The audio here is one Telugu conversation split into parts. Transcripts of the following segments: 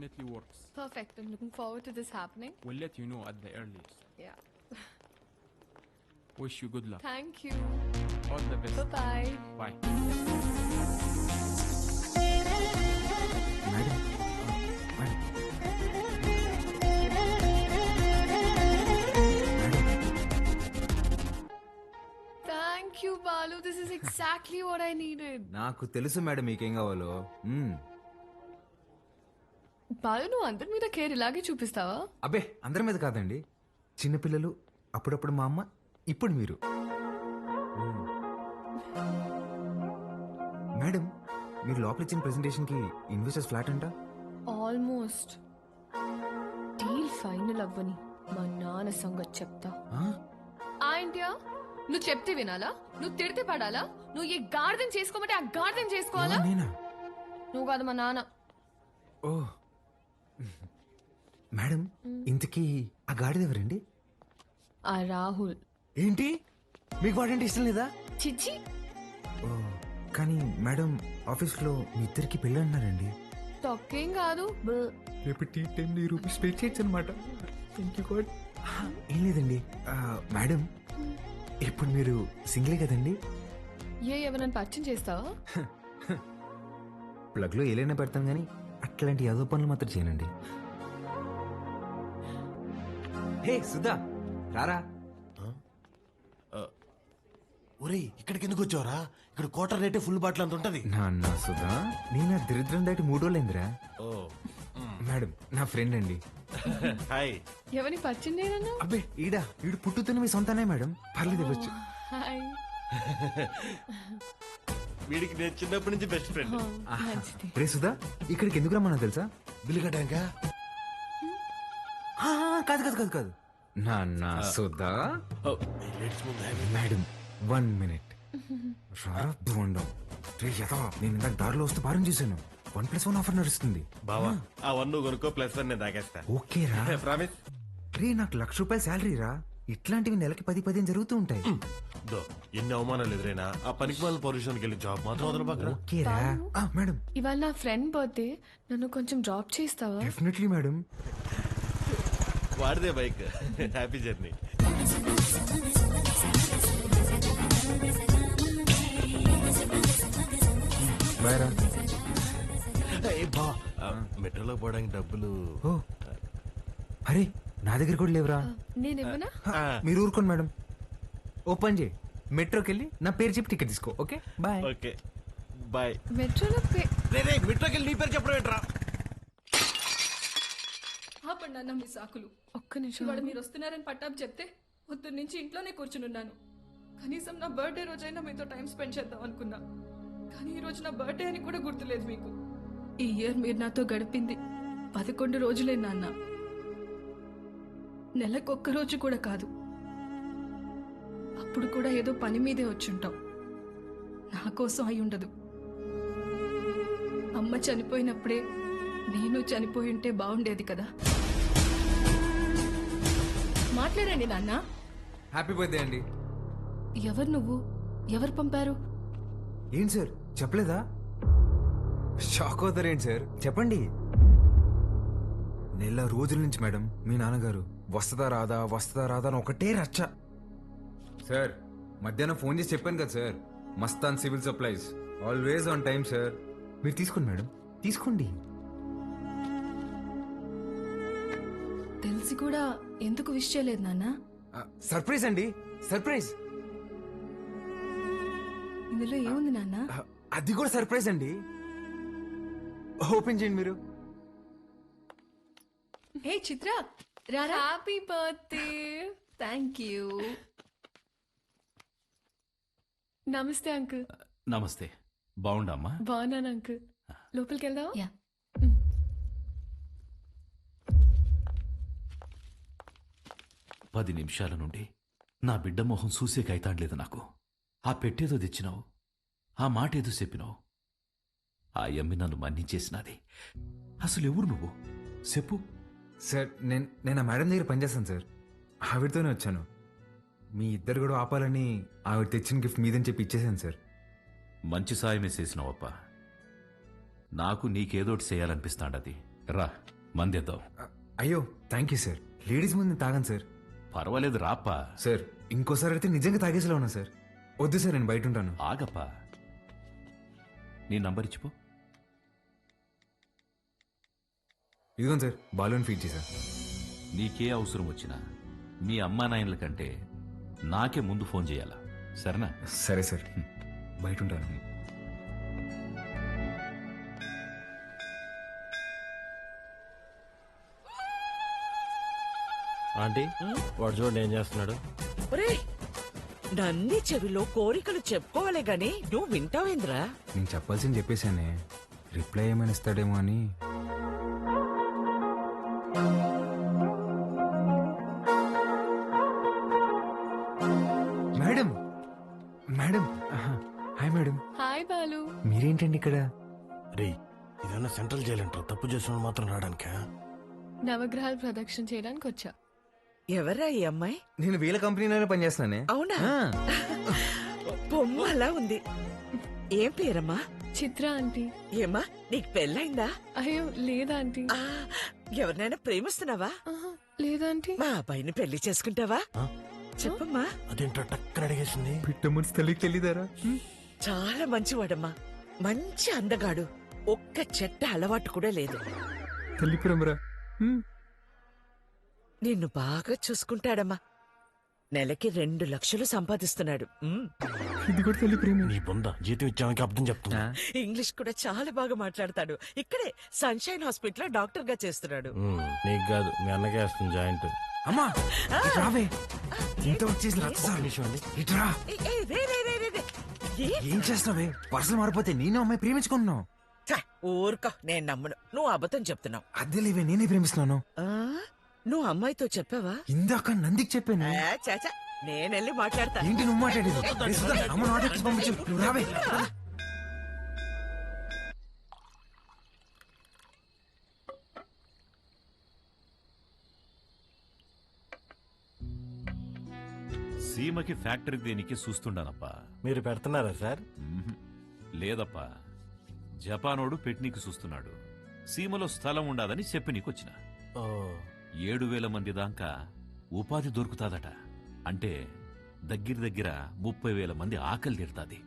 definitely works. Perfect. I'm looking forward to this happening. We'll let you know at the earliest. Yeah. Wish you good luck. Thank you. All the best. Bye bye. Bye. Madam ఆ, madam. Thank you, Balu. This is exactly what I needed. నాకు తెలుసు మేడం మీకేం కావాలో మ్మ్. బాలు నువ్వు అందరి మీద కేర్ ఇలాగే చూపిస్తావా? అబ్బే అందరి మీద కాదండి. చిన్నపిల్లలు అప్పుడప్పుడు మా అమ్మ ఇప్పుడు మీరు. మేడం మీరు లోపల ఇచ్చిన ప్రెజెంటేషన్కి ఇన్వెస్టర్స్ ఫ్లాట్ అంట? ఆల్మోస్ట్. డీల్ ఫైనల్ అవ్వని మా నాన్న సంగతి చెప్తా. ఆ? ఆంటియా నువ్వు చెప్తే వినాలా? నువ్వు తిడితే పడాలా? నువ్వు ఏ గార్డెన్ చేసుకోమంటే ఆ గార్డెన్ చేసుకోవాలా? నేనా? నువ్వు కాదు మా నాన్న. ఓ. మేడం ఇంతకీ ఆ గాడిద ఎవరండి? ఆ రాహుల్. ఏంటి? మీకు వాడంటే ఇష్టం లేదా? చిచ్చి. ఓ కానీ మేడం ఆఫీస్లో మీ ఇద్దరికి పెళ్ళి అన్నారండి. తొక్కేం కాదు. బ్. రేపు టీ టెన్ రూపీస్ పే చేయొచ్చు అనమాట థ్యాంక్ యూ గాడ్ ఏం లేదండి. ఆ, మేడం ఇప్పుడు మీరు సింగిలే కదండి? ఏ ఎవరైనా పరిచయం చేస్తావా? ప్లగ్లో ఏలైనా పెడతాం కానీ అట్లాంటి యాదో పనులు మాత్రం చేయనండి. హే సుధా రారా. ఒరేయ్ ఇక్కడికి ఎందుకు వచ్చావరా? ఇక్కడ కోటర్ రేటే ఫుల్ బాటిల్ అంత ఉంటది. నాన్న సుధా నేను ఆ దరిద్రం దాటి మూడోళ్ళైందిరా ఓ మేడం నా ఫ్రెండ్ అండి. హాయ్ ఎవరిని పరిచయం అబ్బే ఈడా ఈడు పుట్టుతున్న మీ సొంతనే మేడం. పర్లేదు ఇవ్వచ్చు. హాయ్ వీడికి నేను చిన్నప్పటి నుంచి బెస్ట్ ఫ్రెండ్ మంచిది. రే సుధా ఇక్కడికి ఎందుకు రమ్మన్నా తెలుసా? బిల్లు కట్టాక? ఆ, కాదు కాదు కాదు కాదు. నాన్న సుధా? Madam one minute. రారా బోండం రే యథా నేను ఇందాక దారిలో వస్తూ భారం చేశాను. వన్ ప్లస్ వన్ ఆఫర్ నడుస్తుంది. బావా ఆ. వన్ నువ్వు కొనుక్కో ప్లస్ వన్ నేను తాగేస్తా. ఓకే రా. ప్రామిస్ రే నాకు లక్ష రూపాయల శాలరీ రా. ఇట్లాంటివి నెలకి పది పదిహేను జరుగుతూ ఉంటాయి. దో ఎన్ని అవమానాలు ఎదురైనా ఆ పనికి వాళ్ళ పొజిషన్కి వెళ్ళి జాబ్ మాత్రం వదల పక్కన. ఓకే రా. ఆ, మేడం. ఇవాళ నా ఫ్రెండ్ బర్త్డే. నన్ను కొంచెం డ్రాప్ చేస్తావా డెఫినెట్లీ మేడం. వాడిదే బైక్. Happy journey. మెట్రోలో పోవడానికి డబ్బులు. ఓ. అరే నా దగ్గర కూడా లేవురా. మీరు ఊరుకోండి మేడం. ఓపెన్ చేయి. మెట్రోకి వెళ్ళి నా పేరు చెప్పి టికెట్ తీసుకో ఓకే? బాయ్. ఓకే. బాయ్. మెట్రోలో పే రే రే మెట్రోకి వెళ్ళి నీ పేరు చెప్పడం ఏంట్రా? ఆపండి అన్న మీ సాకులు. ఒక్క నిమిషం ఇవాళ మీరు వస్తున్నారని పట్టాపు చెప్తే పొద్దున్న నుంచి ఇంట్లోనే కూర్చునున్నాను. కనీసం నా బర్త్డే రోజైనా మీతో టైం స్పెండ్ చేద్దాం అనుకున్నా. కానీ ఈ రోజు నా బర్త్డే అని కూడా గుర్తులేదు మీకు. ఈ ఇయర్ మీరు నాతో గడిపింది పదకొండు రోజులే నాన్న. నెలకొక్క రోజు కూడా కాదు. అప్పుడు కూడా ఏదో పని మీదే వచ్చుంటాం. నా కోసం అయి ఉండదు. అమ్మ చనిపోయినప్పుడే నేను చనిపోయి ఉంటే బాగుండేది కదా. మాట్లాడండి నాన్న. హ్యాపీ బర్త్డే అండి. ఎవరు నువ్వు? ఎవరు పంపారు? ఏంటి సార్? చెప్పలేదా? షాక్ అవుతారేంటి సార్? చెప్పండి. నెల రోజుల నుంచి మేడం మీ నాన్నగారు. వస్తుందా రాదా వస్తుందా రాదా అని ఒకటే రచ్చ. సార్ మధ్యాహ్నం ఫోన్ చేసి చెప్పాను కదా sir. Mastan civil supplies. Always on time sir. మీరు తీసుకోండి మేడం. తీసుకోండి. తెలిసి కూడా ఎందుకు విష్ చేయలేదు నాన్న? సర్ప్రైజ్ అండి. సర్ప్రైజ్ ఇందులో ఏముంది నాన్న? అది కూడా సర్ప్రైజ్ అండి. ఓపెన్ చేయండి మీరు. హే చిత్ర రారా? హ్యాపీ బర్త్డే థ్యాంక్ యూ నమస్తే అంకుల్. నమస్తే. బాగుండమ్మా. బాగున్నాను అంకుల్. లోపలికి వెళ్దావా యా. పది నిమిషాల నుండి నా బిడ్డ మొహం చూసే కైతాడలేదు నాకు. ఆ పెట్టేదో తెచ్చినావు. ఆ మాట ఏదో చెప్పినావు. ఆ యమ్మి నన్ను మన్నించేసినది. అసలు ఎవరు నువ్వు? చెప్పు. సార్ నేను నేను ఆ మేడం దగ్గర పనిచేస్తాను సార్. ఆవిడతోనే వచ్చాను. మీ ఇద్దరు కూడా ఆపాలని ఆవిడ తెచ్చిన గిఫ్ట్ మీదని చెప్పి ఇచ్చేసాను సార్. మంచి సాయమే చేసినావప్ప. నాకు నీకేదోటి చేయాలనిపిస్తాడది. రా మందేద్దాం. అ- అయ్యో థ్యాంక్ యూ సార్. లేడీస్ ముందు తాగాను సార్. పర్వాలేదు రాప్పా సార్ ఇంకోసారి అయితే నిజంగా తాగేసేలా ఉన్నా సార్. వద్దు సార్ నేను బయట ఉంటాను. ఆగప్పా నీ నంబర్ ఇచ్చిపో. ఇదిగోండి సార్ బాలూన్ ఫీడ్ చేశా. నీకే అవసరం వచ్చినా మీ అమ్మా నాయనల కంటే నాకే ముందు ఫోన్ చేయాలా? సరేనా? సరే సార్ బయట ఉంటాను. ఆంటీ వాడు చూడండి ఏం చేస్తున్నాడు. ఒరేయ్ నంది చెవిలో కోరికలు చెప్పుకోవాలే గాని నువ్వు వింటావేంద్రా నేను చెప్పాల్సింది చెప్పేశానే. రిప్లై ఏమైనా ఇస్తాడేమో అని. మేడం మేడం ఆహా. Hi madam. హాయ్ బాలు. మీరేంటండి ఇక్కడ? రే ఇదన్నా సెంట్రల్ జైలు అంటారు తప్పు చేసిన మాత్రం రావడానికా? నవగ్రహాలు ప్రదక్షిణ చేయడానికి వచ్చా ఎవరా ఈ అమ్మాయి? నేను వీళ్ళ కంపెనీలోనే పనిచేస్తున్నానే. అవునా? బొమ్మ అలా ఉంది. ఏం పేరమ్మా? చిత్ర ఆంటీ. ఏమ్మా నీకు పెళ్ళైందా? అయ్యో లేదా ఆంటీ. ఆ, ఎవరినైనా ప్రేమిస్తున్నావా? ఆహా, లేదా ఆంటీ? మా అబ్బాయిని పెళ్ళి చేసుకుంటావా? ఆ? చెప్పమ్మా. అదేంటో టక్కన అడిగేసింది? పిట్ట మనసు తల్లికి తెలియదారా చాలా మంచివాడమ్మా. మంచి అందగాడు. ఒక్క చెట్ట అలవాటు కూడా లేదు. తల్లి ప్రేమరా. నిన్ను బాగా చూసుకుంటాడమ్మా. నెలకి రెండు లక్షలు సంపాదిస్తున్నాడు. ఉమ్. ఇది కూడా తల్లి ప్రేమ. నీ బొంద. జీతం ఇచ్చామని అర్థం చెప్తున్నా. ఇంగ్లీష్ కూడా చాలా బాగా మాట్లాడతాడు. ఇక్కడే సన్షైన్ హాస్పిటల్లో డాక్టర్గా చేస్తున్నాడు. ఉమ్, నీకు కాదు మీ అన్నకే వేస్తుంది జాయింట్. అమ్మా ఇటు రావే. ఇంత వచ్చేసి రచ్చ ఇటురా ఏ, ఏ, రే, రే, రే, రే, రే. ఏ? ఏం చేస్తావే పర్సలు మారిపోతే నేను అమ్మాయి ప్రేమించుకుంటున్నావు. ఛ, ఊరుకో నేను నమ్మను. నువ్వు అబద్ధం చెప్తున్నావు. అద్దెలేవే నేనే ప్రేమిస్తున్నాను. ఆ? నువ్వు అమ్మాయితో చెప్పావా? ఇందాక నందికి చెప్పాను. ఆ, చాచా నేనెళ్ళి మాట్లాడతా. ఏంటి నువ్వు మాట్లాడేది? రే సుధా, అమ్మ నాట్ ఎక్కి పంపించు. నువ్వు రావే సీమకి ఫ్యాక్టరీ దేనికి చూస్తుండానప్పా మీరు పెడుతున్నారా సార్? మ్మ్హ్. లేదప్పా. జపానోడు పెట్నీకి చూస్తున్నాడు సీమలో స్థలం ఉండాదని చెప్పి నీకొచ్చిన. ఓ ఏడు వేల మంది దాకా ఉపాధి దొరుకుతాదట. అంటే దగ్గర దగ్గర ముప్పై వేల మంది ఆకలి తీరుతాది.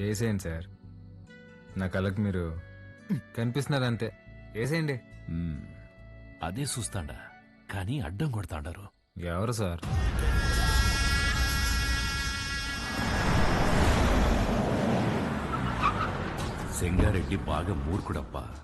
చేసేయండి సార్. నా కళ్ళకి మీరు కనిపిస్తున్నారు అంతే చేసేయండి. మ్మ్. అదే చూస్తాండా. కానీ అడ్డం కొడతాండారు. ఎవరు సార్? సెంగారెడ్డి బాగా మూర్ఖుడప్ప.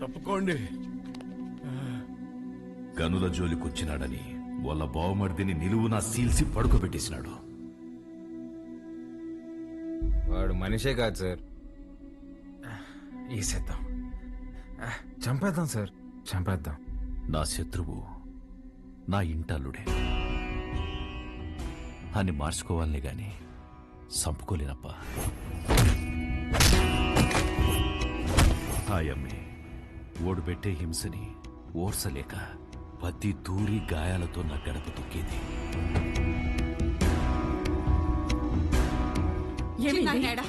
తప్పుకోండి. గనుల జోలికొచ్చినాడని వాళ్ళ బావమర్దిని నిలువునా సీల్సి పడుకోబెట్టేసినాడు. వాడు మనిషే కాదు సార్. వేసేద్దాం చంపేద్దాం సార్. చంపేద్దాం. నా శత్రువు నా ఇంటల్లుడే అని మార్చుకోవాలనే గాని చంపుకోలేనప్పా హాయమ్మి ఓడు పెట్టే హింసని ఓర్సలేక పత్తి తూరి గాయాలతో నా గడప తొక్కేది. చిన్నాయనేడా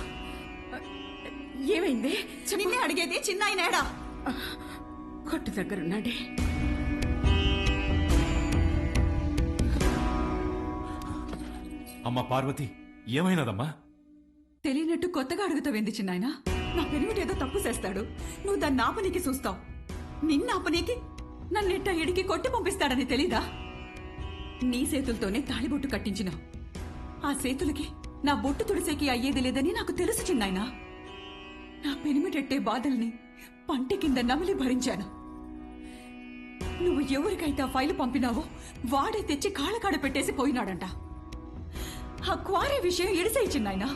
ఏమైంది? నిన్నే అడిగేది చిన్నాయనేడా కొట్టు దగ్గరున్నాడే. అమ్మా పార్వతి ఏమైనదమ్మా? తెలియనట్టు కొత్తగా అడుగుతావేంది చిన్నాయన? నా పెరుగుటేదో తప్పు చేస్తాడు. నువ్వు దాన్ని ఆపనీకి చూస్తావు. నిన్న ఆపనీకి నన్నెట్ట ఎడికి కొట్టి పంపిస్తాడని తెలీదా? నీ చేతులతోనే తాళిబొట్టు కట్టించినావు ఆ చేతులకి నా బొట్టు తుడిసేకి అయ్యేది లేదని నాకు తెలుసు చిన్నాయనా. నా పెనిమిటెట్టే బాధల్ని పంట కింద నమిలి భరించాను. నువ్వు ఎవరికైతే ఆ ఫైలు పంపినావో వాడే తెచ్చి కాళ్ళకాడ పెట్టేసి పోయినాడంట. ఆ క్వారీ విషయం ఎడిసేయి చిన్నాయనా.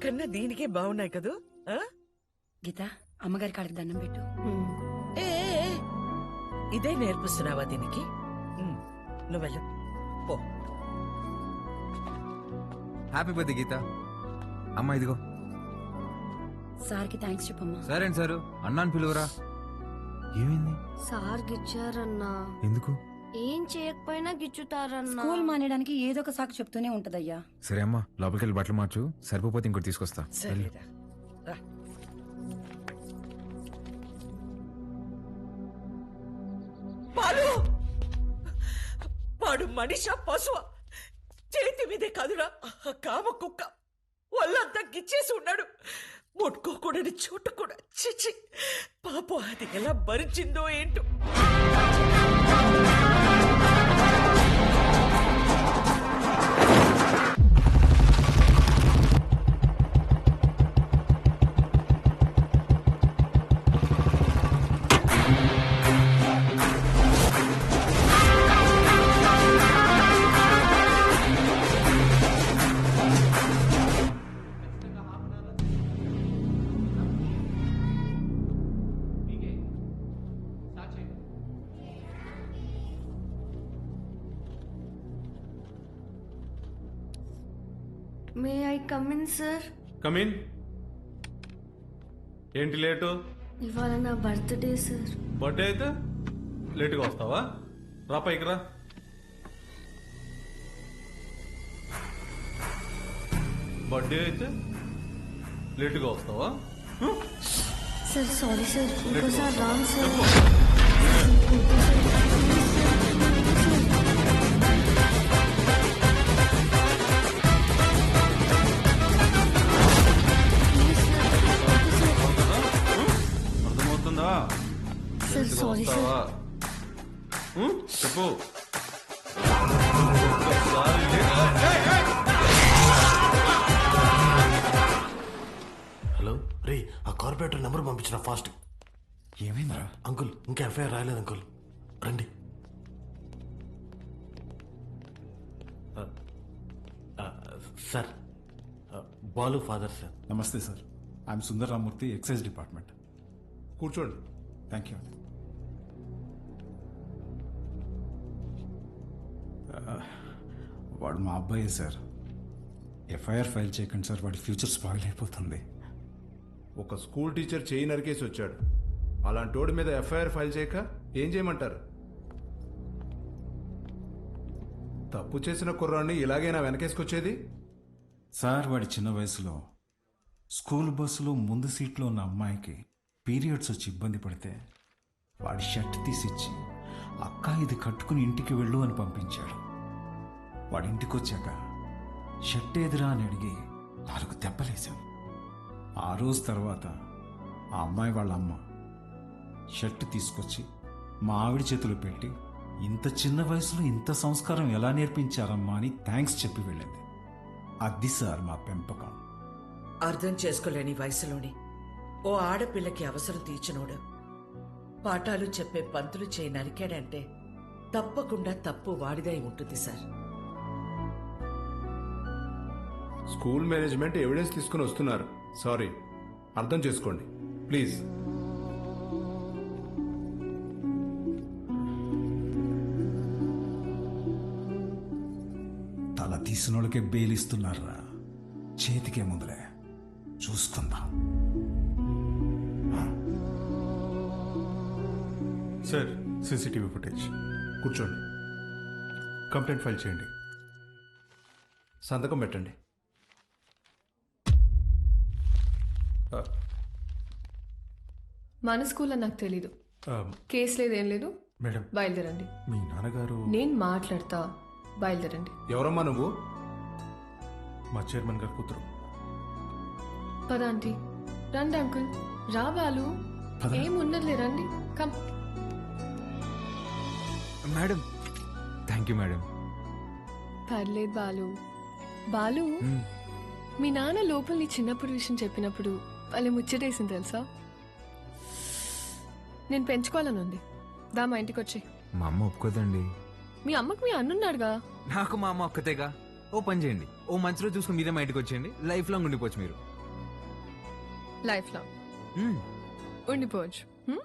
నాకన్నా దీనికే బాగున్నాయి కదూ? ఆ? గీత అమ్మగారి కాడికి దండం పెట్టు. ఏ ఏ, ఏ. ఇదే నేర్పిస్తున్నావా దీనికి? ఉమ్, నువ్వు వెళ్ళు. పో. Happy birthday Geeta. అమ్మ ఇదిగో. సార్కి థ్యాంక్స్ చెప్పమ్మా. సరే అండి సారు. అన్నాను పిలువరా. ఏమైంది? సార్ గిచ్చారన్నా ఎందుకు? ఏం చేయకపోయినా గిచ్చుతారన్నా. స్కూల్ మానేయడానికి ఏదో ఒక సాకు చెప్తూనే ఉంటదయ్యా. సరే అమ్మా లోపలికి వెళ్ళి బట్టలు మార్చు. సరిపోతే ఇంకోటి తీసుకొస్తా. వెళ్ళు. సరేరా రా. పాలు వాడు మనిష పశువ? చేతి మీదే కాదురా ఆ కామ కుక్క. ఒళ్ళంతా గిచ్చేసి ఉన్నాడు. ముట్టుకోకూడని చోటు కూడా. చిచి పాపం అది ఎలా భరించిందో ఏంటో. సార్. కమిన్ ఏంటి లేటు? ఇవాళ నా బర్త్డే సార్. బర్త్డే అయితే లేటుగా వస్తావా? రా పైకి రా. బర్త్డే అయితే లేటుగా వస్తావా? Sir sorry sir. ఇంకోసారి రాంగ్ సార్. ఉం? చెప్పు! హలో రే ఆ కార్పొరేటర్ నెంబర్ పంపించిన ఫాస్ట్. ఏమైందిరా? అంకుల్ ఇంకా ఎఫ్ఐఆర్ రాయలేదు అంకుల్. రండి. Sir Balu father sir. నమస్తే sir. I'm Sundar Ramurthy excise department. కూర్చోండి. థ్యాంక్ యూ వాడు మా అబ్బాయే సార్. ఎఫ్ఐఆర్ ఫైల్ చేయకండి సార్ వాడి ఫ్యూచర్ స్పాయిల్ అయిపోతుంది. ఒక స్కూల్ టీచర్ చేయి నరికేసి వచ్చాడు. అలాంటి వాడి మీద ఎఫ్ఐఆర్ ఫైల్ చేయక ఏం చేయమంటారు? తప్పు చేసిన కుర్రాన్ని ఇలాగైనా వెనకేసుకొచ్చేది? సార్ వాడి చిన్న వయసులో స్కూల్ బస్సులో ముందు సీట్లో ఉన్న అమ్మాయికి పీరియడ్స్ వచ్చి ఇబ్బంది పడితే వాడి షర్ట్ తీసిచ్చి అక్క ఇది కట్టుకుని ఇంటికి వెళ్ళు అని పంపించాడు. వాడింటికొచ్చాక షర్ట్ ఎదురా అని అడిగి నాలుగు దెబ్బలేశాను ఆ రోజు తర్వాత ఆ అమ్మాయి వాళ్ళ అమ్మ షర్ట్ తీసుకొచ్చి మా ఆవిడ చేతిలో పెట్టి ఇంత చిన్న వయసులో ఇంత సంస్కారం ఎలా నేర్పించారమ్మా అని థ్యాంక్స్ చెప్పి వెళ్ళింది. అది సార్ మా పెంపకం. అర్థం చేసుకోలేని వయసులోని ఓ ఆడపిల్లకి అవసరం తీర్చినోడు పాఠాలు చెప్పే పంతులు చేయి నరికాడంటే తప్పకుండా తప్పు వాడిదై ఉంటుంది సార్. స్కూల్ మేనేజ్మెంట్ ఎవిడెన్స్ తీసుకుని వస్తున్నారు. సారీ అర్థం చేసుకోండి. ప్లీజ్. తల తీసిన వాళ్ళకే బెయిలిస్తున్నారా చేతికే ముందులే. చూసుకుందాం. Sir CCTV footage. కూర్చోండి. కంప్లైంట్ ఫైల్ చేయండి. సంతకం పెట్టండి. మన స్కూల్లో నాకు తెలీదు. కేసు లేదు ఏం లేదు. మేడం. బయలుదేరండి. మీ నాన్నగారు నేను మాట్లాడతా. బయలుదేరండి. ఎవరమ్మా నువ్వు? మా చైర్మన్ గారు కూతురు. పద ఆంటీ. రండి అంకుల్. రా బాలు. ఏం ఉన్నదిలే రండి. Come. Madam. Thank you madam. పర్లేదు బాలు. బాలు మీ నాన్న లోపల నీ చిన్నప్పుడు విషయం చెప్పినప్పుడు వాళ్ళే ముచ్చటేసింది తెలుసా? నేను పెంచుకోవాలని ఉంది. దా మా ఇంటికి వచ్చి. మా అమ్మ ఒప్పుకోదండి. మీ అమ్మకు మీ అన్నున్నాడుగా? నాకు మా అమ్మ ఒక్కతేగా. ఓ పని చేయండి. ఓ మంచి రోజు చూసుకుని మీరే మా ఇంటికి వచ్చేయండి. లైఫ్ లాంగ్ ఉండిపోవచ్చు మీరు. లైఫ్ లాంగ్ ఉండిపోవచ్చు. హ్మ్?